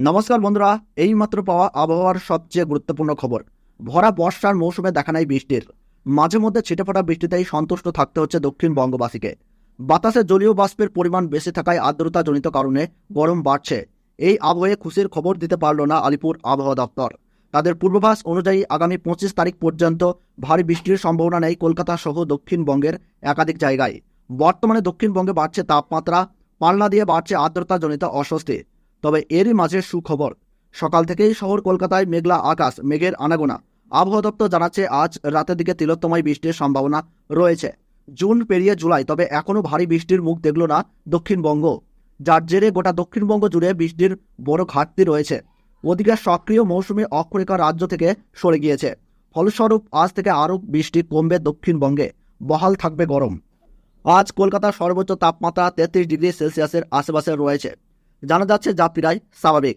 নমস্কার বন্ধুরা, এইমাত্র পাওয়া আবহাওয়ার সবচেয়ে গুরুত্বপূর্ণ খবর। ভরা বর্ষার মৌসুমে দেখা নাই বৃষ্টির। মাঝে মধ্যে ছিটেফোঁটা বৃষ্টিতেই সন্তুষ্ট থাকতে হচ্ছে দক্ষিণ বঙ্গবাসীকে। বাতাসে জলীয় বাষ্পের পরিমাণ বেশি থাকায় আর্দ্রতাজনিত কারণে গরম বাড়ছে। এই আবহাওয়ায় খুশির খবর দিতে পারল না আলিপুর আবহাওয়া দপ্তর। তাদের পূর্বাভাস অনুযায়ী আগামী পঁচিশ তারিখ পর্যন্ত ভারী বৃষ্টির সম্ভাবনা নেই কলকাতা সহ দক্ষিণবঙ্গের একাধিক জায়গায়। বর্তমানে দক্ষিণবঙ্গে বাড়ছে তাপমাত্রা পাল্লা দিয়ে বাড়ছে আর্দ্রতাজনিত অস্বস্তি। তবে এরই মাঝে সুখবর। সকাল থেকেই শহর কলকাতায় মেঘলা আকাশ, মেঘের আনাগোনা। আবহাওয়া দপ্তর জানাচ্ছে, আজ রাতের দিকে তিলোত্তমায় বৃষ্টির সম্ভাবনা রয়েছে। জুন পেরিয়ে জুলাই, তবে এখনও ভারী বৃষ্টির মুখ দেখল না দক্ষিণবঙ্গ। যার জেরে গোটা দক্ষিণবঙ্গ জুড়ে বৃষ্টির বড় ঘাটতি রয়েছে। ওদিকে সক্রিয় মৌসুমী অক্ষরেখা রাজ্য থেকে সরে গিয়েছে। ফলস্বরূপ, আজ থেকে আরও বৃষ্টি কমবে দক্ষিণবঙ্গে। বহাল থাকবে গরম। আজ কলকাতার সর্বোচ্চ তাপমাত্রা তেত্রিশ ডিগ্রি সেলসিয়াসের আশেপাশে রয়েছে। জানা যাচ্ছে যা প্রায় স্বাভাবিক।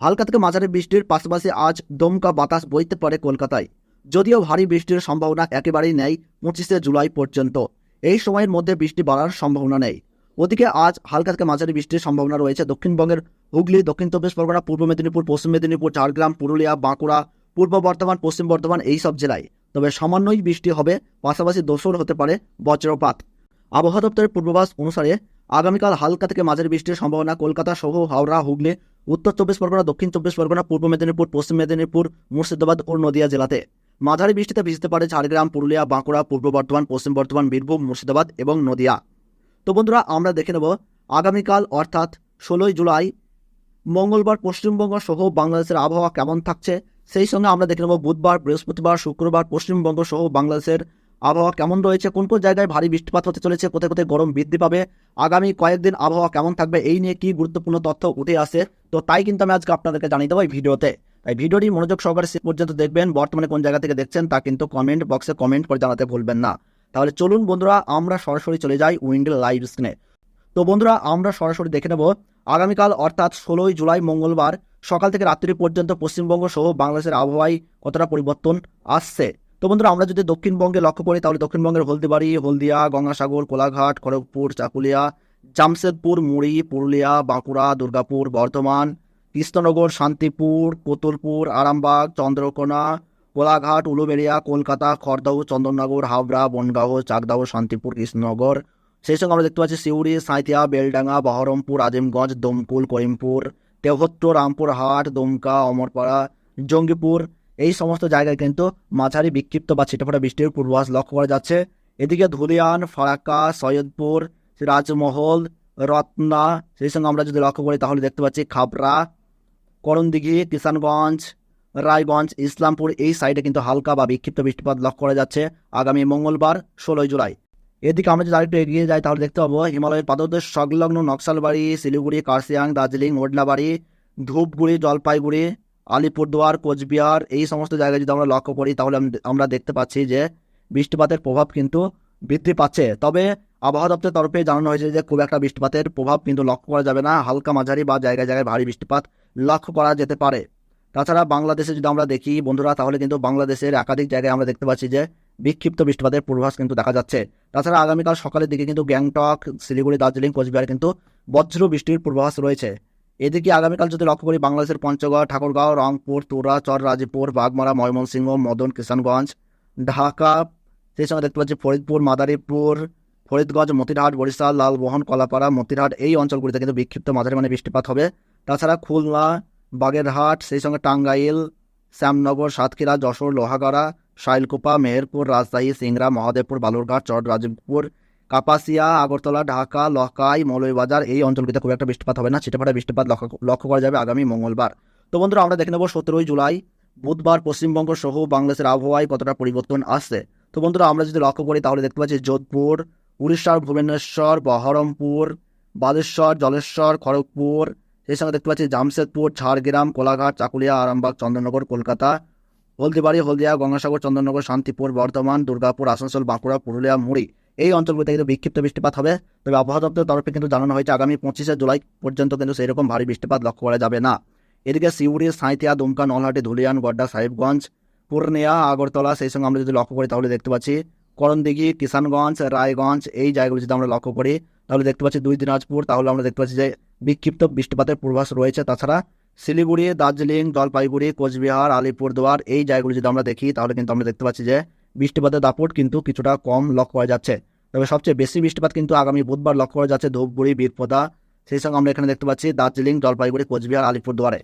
হালকা থেকে মাঝারি বৃষ্টির পাশাপাশি আজ দমকা বাতাস বইতে পারে কলকাতায়। যদিও ভারী বৃষ্টির সম্ভাবনা একেবারেই নেই পঁচিশে জুলাই পর্যন্ত। এই সময়ের মধ্যে বৃষ্টি বাড়ার সম্ভাবনা নেই। ওদিকে আজ হালকা থেকে মাঝারি বৃষ্টির সম্ভাবনা রয়েছে দক্ষিণবঙ্গের হুগলি, দক্ষিণ চব্বিশ পরগনা, পূর্ব মেদিনীপুর, পশ্চিম মেদিনীপুর, ঝাড়গ্রাম, পুরুলিয়া, বাঁকুড়া, পূর্ব বর্ধমান, পশ্চিম বর্ধমান এই সব জেলায়। তবে সামান্যই বৃষ্টি হবে, পাশাপাশি দোসর হতে পারে বজ্রপাত। আবহাওয়া দপ্তরের পূর্বাভাস অনুসারে আগামীকাল হালকা থেকে মাঝারি বৃষ্টির সম্ভাবনা। কলকাতা সহ হাওড়া, হুগলি, উত্তর চব্বিশ পরগনা, দক্ষিণ চব্বিশ পরগনা, পূর্ব মেদিনীপুর, পশ্চিম মেদিনীপুর, মুর্শিদাবাদ ও নদিয়া জেলাতে। মাঝারি বৃষ্টিতে ভিজতে পারে ঝাড়গ্রাম, পুরুলিয়া, বাঁকুড়া, পূর্ব বর্ধমান, পশ্চিম বর্ধমান, বীরভূম, মুর্শিদাবাদ এবং নদিয়া। তো বন্ধুরা, আমরা দেখে নেব আগামীকাল অর্থাৎ ষোলোই জুলাই, মঙ্গলবার পশ্চিমবঙ্গ সহ বাংলাদেশের আবহাওয়া কেমন থাকছে? সেই সঙ্গে আমরা দেখে নেব বুধবার, বৃহস্পতিবার, শুক্রবার পশ্চিমবঙ্গ সহ বাংলাদেশের আবহাওয়া কেমন রয়েছে? কোন কোন জায়গায় ভারী বৃষ্টিপাত হতে চলেছে? কোথায় কোথায় গরম বৃদ্ধি পাবে? আগামী কয়েকদিন আবহাওয়া কেমন থাকবে? এই নিয়ে কি গুরুত্বপূর্ণ তথ্য উঠে আসে? তো তাই কিন্তু আমি আজকে আপনাদেরকে জানিয়ে দেবো এই ভিডিওতে। তাই ভিডিওটি মনোযোগ সহকারে শেষ পর্যন্ত দেখবেন। বর্তমানে কোন জায়গা থেকে দেখছেন তা কিন্তু কমেন্ট বক্সে কমেন্ট করে জানাতে ভুলবেন না। তাহলে চলুন বন্ধুরা, আমরা সরাসরি চলে যাই উইন্ডেল লাইভ স্ক্রিনে। তো বন্ধুরা, আমরা সরাসরি দেখে নেব। আগামীকাল অর্থাৎ ষোলোই জুলাই মঙ্গলবার সকাল থেকে রাত্রি পর্যন্ত পশ্চিমবঙ্গ সহ বাংলাদেশের আবহাওয়ায় কতটা পরিবর্তন আসছে? তো বন্ধুরা, আমরা যদি দক্ষিণবঙ্গে লক্ষ্য করি, তাহলে দক্ষিণবঙ্গের হলদিবাড়ি, হলদিয়া, গঙ্গাসাগর, কোলাঘাট, খড়গপুর, চাকুলিয়া, জামশেদপুর, মুড়ি, পুরুলিয়া, বাঁকুড়া, দুর্গাপুর, বর্ধমান, কৃষ্ণনগর, শান্তিপুর, কোতুলপুর, আরামবাগ, চন্দ্রকোনা, কোলাঘাট, উলুবেড়িয়া, কলকাতা খড়দাউ চন্দননগর হাবড়া বনগাঁও, চাকদাহ, শান্তিপুর, কৃষ্ণনগর। সেই সঙ্গে আমরা দেখতে পাচ্ছি সিউড়ি, সাঁইথিয়া, বেলডাঙ্গা, বহরমপুর, আজিমগঞ্জ, দমকুল, করিমপুর, তেহট্ট, রামপুরহাট, দুমকা, অমরপাড়া, জঙ্গিপুর এই সমস্ত জায়গায় কিন্তু মাঝারি বিক্ষিপ্ত বা ছিটেফোঁটা বৃষ্টির পূর্বাভাস লক্ষ্য করা যাচ্ছে। এদিকে ধুলিয়ান, ফারাক্কা, সৈয়দপুর রাজমহল রত্না, সেই সঙ্গে আমরা যদি লক্ষ্য করি তাহলে দেখতে পাচ্ছি খাবড়া, করণদিঘি, কিষানগঞ্জ, রায়গঞ্জ, ইসলামপুর এই সাইডে কিন্তু হালকা বা বিক্ষিপ্ত বৃষ্টিপাত লক্ষ্য করা যাচ্ছে আগামী মঙ্গলবার, ষোলোই জুলাই। এদিকে আমরা যদি আরেকটু এগিয়ে যাই তাহলে দেখতে পাবো হিমালয়ের পাদদেশ, সংলগ্ন নকশালবাড়ি, শিলিগুড়ি কার্সিয়াং দার্জিলিং ওডলাবাড়ি ধূপগুড়ি, জলপাইগুড়ি আলিপুরদুয়ার, কোচবিহার, এই সমস্ত জায়গায় যদি আমরা লক্ষ্য করি, তাহলে আম- আমরা দেখতে পাচ্ছি যে বৃষ্টিপাতের প্রভাব কিন্তু বৃদ্ধি পাচ্ছে। তবে আবহাওয়া দপ্তরের তরফে জানানো হয়েছে যে খুব একটা বৃষ্টিপাতের প্রভাব কিন্তু লক্ষ্য করা যাবে না। হালকা মাঝারি বা জায়গায় জায়গায় ভারী বৃষ্টিপাত লক্ষ্য করা যেতে পারে। তাছাড়া বাংলাদেশে যদি আমরা দেখি, বন্ধুরা, তাহলে কিন্তু বাংলাদেশের একাধিক জায়গায় আমরা দেখতে পাচ্ছি যে বিক্ষিপ্ত বৃষ্টিপাতের পূর্বাভাস কিন্তু দেখা যাচ্ছে। তাছাড়া আগামীকাল সকালের দিকে কিন্তু গ্যাংটক, শিলিগুড়ি, দার্জিলিং, কোচবিহার কিন্তু বজ্র বৃষ্টির পূর্বাভাস রয়েছে। এদিকে আগামীকাল যদি লক্ষ্য করি, বাংলাদেশের পঞ্চগড়, ঠাকুরগাঁও, রংপুর, তুরা চর রাজীপুর বাগমারা, ময়মনসিংহ, মদন, কিষানগঞ্জ, ঢাকা, সেই সঙ্গে দেখতে পাচ্ছি ফরিদপুর, মাদারীপুর, ফরিদগঞ্জ, মতিরহাট, বরিশাল, লালমোহন, কলাপাড়া, মতিরহাট, এই অঞ্চলগুলিতে কিন্তু বিক্ষিপ্ত মাঝারি মানে বৃষ্টিপাত হবে। তাছাড়া খুলনা, বাগেরহাট, সেই সঙ্গে টাঙ্গাইল, শ্যামনগর, সাতক্ষীরা, যশোর, লোহাগড়া, শাইলকুপা, মেহেরপুর, রাজশাহী, সিংড়া, মহাদেবপুর, বালুরঘাট চর রাজীবপুর কাপাসিয়া, আগরতলা, ঢাকা, লকাই, মৌলভীবাজার এই অঞ্চলগুলিতে খুব একটা বৃষ্টিপাত হবে না। ছিটেফাটা বৃষ্টিপাত লক্ষ্য করা যাবে আগামী মঙ্গলবার। তো বন্ধুরা, আমরা দেখে নেব সতেরোই জুলাই, বুধবার পশ্চিমবঙ্গ সহ বাংলাদেশের আবহাওয়ায় কতটা পরিবর্তন আসছে। তো বন্ধুরা, আমরা যদি লক্ষ্য করি, তাহলে দেখতে পাচ্ছি যোধপুর, উড়িষ্যার ভুবনেশ্বর, বহরমপুর, বালেশ্বর, জলেশ্বর, খড়গপুর, সেই সঙ্গে দেখতে পাচ্ছি জামশেদপুর, ঝাড়গ্রাম, কোলাঘাট, চাকুলিয়া, আরামবাগ চন্দ্রনগর কলকাতা, হলদিবাড়ি, হলদিয়া, গঙ্গাসাগর, চন্দননগর, শান্তিপুর, বর্ধমান, দুর্গাপুর, আসানসোল, বাঁকুড়া, পুরুলিয়া, মুড়ি। এই অঞ্চলগুলিতে কিন্তু বিক্ষিপ্ত বৃষ্টিপাত হবে। তবে আবহাওয়া দপ্তরের তরফে কিন্তু জানানো হয়েছে, আগামী পঁচিশে জুলাই পর্যন্ত কিন্তু সেই রকম ভারী বৃষ্টিপাত লক্ষ্য করা যাবে না। এদিকে সিউড়ি, সাঁইথিয়া, দুমকা, নলহাটি, ধুলিয়ান, গড্ডা, সাহেবগঞ্জ, পূর্ণিয়া, আগরতলা, সেই সঙ্গে আমরা যদি লক্ষ্য করি তাহলে দেখতে পাচ্ছি করণদিঘি, কিষানগঞ্জ, রায়গঞ্জ, এই জায়গাগুলি যদি আমরা লক্ষ্য করি তাহলে দেখতে পাচ্ছি দুই দিনাজপুর, তাহলে আমরা দেখতে পাচ্ছি যে বিক্ষিপ্ত বৃষ্টিপাতের পূর্বাস রয়েছে। তাছাড়া শিলিগুড়ি, দার্জিলিং, জলপাইগুড়ি, কোচবিহার, আলিপুরদুয়ার, এই জায়গাগুলো যদি আমরা দেখি তাহলে কিন্তু আমরা দেখতে পাচ্ছি যে বৃষ্টিপাতের দাপট কিন্তু কিছুটা কম লক্ষ্য করা যাচ্ছে। তবে সবচেয়ে বেশি বৃষ্টিপাত কিন্তু আগামী বুধবার লক্ষ্য করা যাচ্ছে ধূপগুড়ি, বীরপদা। সেই সঙ্গে আমরা এখানে দেখতে পাচ্ছি দার্জিলিং, জলপাইগুড়ি, কোচবিহার, আলিপুরদুয়ারে।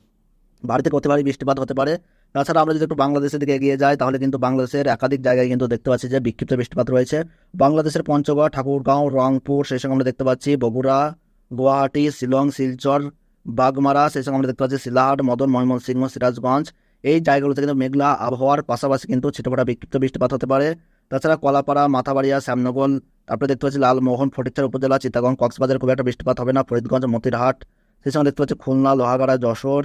বাড়িতে করতে পারে বৃষ্টিপাত হতে পারে। তাছাড়া আমরা যদি একটু বাংলাদেশের দিকে এগিয়ে যাই, তাহলে কিন্তু বাংলাদেশের একাধিক জায়গায় কিন্তু দেখতে পাচ্ছি যে বিক্ষিপ্ত বৃষ্টিপাত রয়েছে। বাংলাদেশের পঞ্চগড়, ঠাকুরগাঁও, রংপুর, সেই সঙ্গে আমরা দেখতে পাচ্ছি বগুড়া, গুয়াহাটি, শিলং, শিলচর, বাগমারা, সেই সঙ্গে আমরা দেখতে পাচ্ছি সিলাহাট মদন, ময়মনসিংহ, সিরাজগঞ্জ। এই জায়গাগুলোতে কিন্তু মেঘলা আবহাওয়ার পাশাপাশি কিন্তু ছিটেফোঁটা বিক্ষিপ্ত বৃষ্টিপাত হতে পারে। তাছাড়া কলাপাড়া, মাথাবাড়িয়া, শ্যামনগর, তারপরে দেখতে পাচ্ছি লালমোহন, ফটিকচার উপজেলা চিত্তাগঞ্জ কক্সবাজার খুব একটা বৃষ্টিপাত হবে না। ফরিদগঞ্জ, মতিরহাট, সেই সঙ্গে দেখতে পাচ্ছি খুলনা, লোহাগাড়া, যশোর,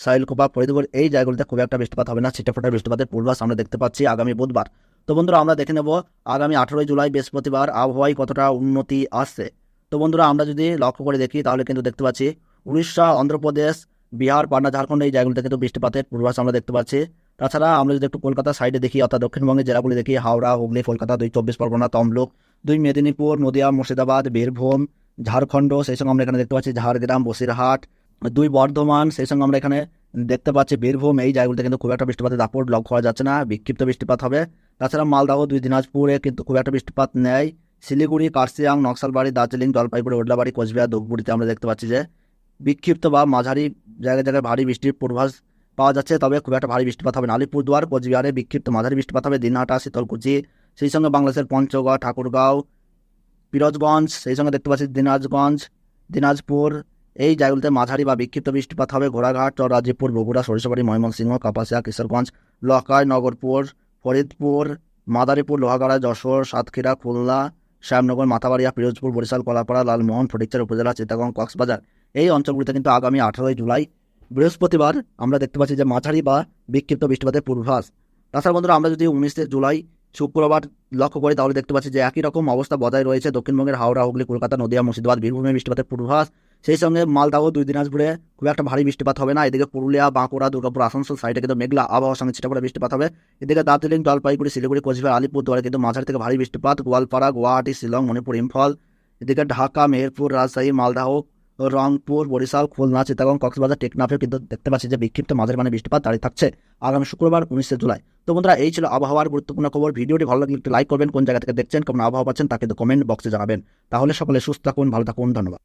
সাইলকোপা, ফরিদপুর, এই জায়গাগুলোতে খুব একটা বৃষ্টিপাত হবে না। ছিটেফোঁটা বৃষ্টিপাতের পূর্বাস আমরা দেখতে পাচ্ছি আগামী বুধবার। তো বন্ধুরা, আমরা দেখে নেব আগামী আঠেরোই জুলাই বৃহস্পতিবার আবহাওয়ায় কতটা উন্নতি আসছে। তো বন্ধুরা, আমরা যদি লক্ষ্য করে দেখি, তাহলে কিন্তু দেখতে পাচ্ছি উড়িষ্যা, অন্ধ্রপ্রদেশ বিহার, পাটনা, ঝাড়খণ্ড এই জায়গাগুলোতে কিন্তু বৃষ্টিপাতের পূর্বাস আমরা দেখতে পাচ্ছি। তাছাড়া আমরা যদি একটু কলকাতা সাইডে দেখি, অর্থাৎ দক্ষিণবঙ্গের জেলাগুলি দেখি, হাওড়া, হুগলি, কলকাতা, দুই, চব্বিশ পরগনা, তমলুক, দুই, মেদিনীপুর, নদিয়া, মুর্শিদাবাদ, বীরভূম, ঝাড়খণ্ড, সেই সঙ্গে আমরা এখানে দেখতে পাচ্ছি ঝাড়গ্রাম, বসিরহাট, দুই বর্ধমান, সেই সঙ্গে আমরা এখানে দেখতে পাচ্ছি বীরভূম, এই জায়গাগুলোতে কিন্তু খুব একটা বৃষ্টিপাতের দাপট লক্ষ্য করা যাচ্ছে না, বিক্ষিপ্ত বৃষ্টিপাত হবে। তাছাড়া মালদাহ, দুই, দিনাজপুরে কিন্তু খুব একটা বৃষ্টিপাত নেই। শিলিগুড়ি কার্সিয়াং নকশালবাড়ি, দার্জিলিং, জলপাইগুড়ি, ওডলাবাড়ি, কোচবিহার, ধূপগুড়িতে আমরা দেখতে পাচ্ছি যে বিক্ষিপ্ত বা মাঝারি জায়গায় জায়গায় ভারী বৃষ্টির পূর্বাভাস পাওয়া যাচ্ছে। তবে খুব একটা ভারী বৃষ্টিপাত হবে না। আলিপুরদুয়ার, কোচবিহারে বিক্ষিপ্ত মাঝারি বৃষ্টিপাত হবে। দিনহাটা শীতলকুচি সেই সঙ্গে বাংলাদেশের পঞ্চগড়, ঠাকুরগাঁও, পিরোজগঞ্জ, সেই সঙ্গে দেখতে পাচ্ছি দিনাজগঞ্জ, দিনাজপুর, এই জায়গাগুলোতে মাঝারি বা বিক্ষিপ্ত বৃষ্টিপাত হবে। ঘোড়াঘাট রাজীবপুর বগুড়া, সরিষাবাড়ি, ময়মনসিংহ, কাপাসিয়া, কিশোরগঞ্জ লকাই নগরপুর, ফরিদপুর, মাদারীপুর, লোহাগাড়া, যশোর, সাতক্ষীরা, খুলনা, শ্যামনগর, মাথাবাড়িয়া, পিরোজপুর, বরিশাল, কলাপাড়া, লালমোহন, ফটিকচার উপজেলা, চিটাগং, কক্সবাজার। এই অঞ্চলগুলিতে কিন্তু আগামী আঠারোই জুলাই বৃহস্পতিবার আমরা দেখতে পাচ্ছি যে মাঝারি বা বিক্ষিপ্ত বৃষ্টিপাতের পূর্বাভাস। তাছাড়া বন্ধুরা, আমরা যদি উনিশে জুলাই শুক্রবার লক্ষ্য করি, তাহলে দেখতে পাচ্ছি যে একই রকম অবস্থা বজায় রয়েছে দক্ষিণবঙ্গের হাওড়া, হুগলি, কলকাতা, নদিয়া, মুর্শিদাবাদ, বীরভূমে বৃষ্টিপাতের পূর্বাভাস। সেই সঙ্গে মালদাহ দুই দিনাজপুরে খুব একটা ভারী বৃষ্টিপাত হবে না। এদিকে পুরুলিয়া, বাঁকুড়া, দুর্গাপুর, আসানসোল সাইডে কিন্তু মেঘলা আবহাওয়ার সঙ্গে ছিটাপড়ে বৃষ্টিপাত হবে। এদিকে দার্জিলিং, জলপাইগুড়ি, শিলিগুড়ি, কোচবিহার, আলিপুরদুয়ারে কিন্তু মাঝারি থেকে ভারী বৃষ্টিপাত। গোয়ালপাড়া, গুয়াহাটি, শিলং, মণিপুর, ইম্ফল। এদিকে ঢাকা, মেহেরপুর, রাজশাহী মালদাহ রংপুর, বরিশাল, খুলনা চিতাগং কক্সবাজার, টেকনাফেও কিন্তু দেখতে পাচ্ছি যে বিক্ষিপ্ত মাঝের মানে বৃষ্টিপাত দাঁড়িয়ে থাকছে আগামী শুক্রবার, উনিশে জুলাই। তো বন্ধুরা, এই ছিল আবহাওয়ার গুরুত্বপূর্ণ খবর। ভিডিওটি ভালো লাগলে একটু লাইক করবেন। কোন জায়গা থেকে দেখছেন, কেমন আবহাওয়া পাচ্ছেন, তাকে তো কমেন্ট বক্সে জানাবেন। তাহলে সকলে সুস্থ থাকুন, ভালো থাকুন, ধন্যবাদ।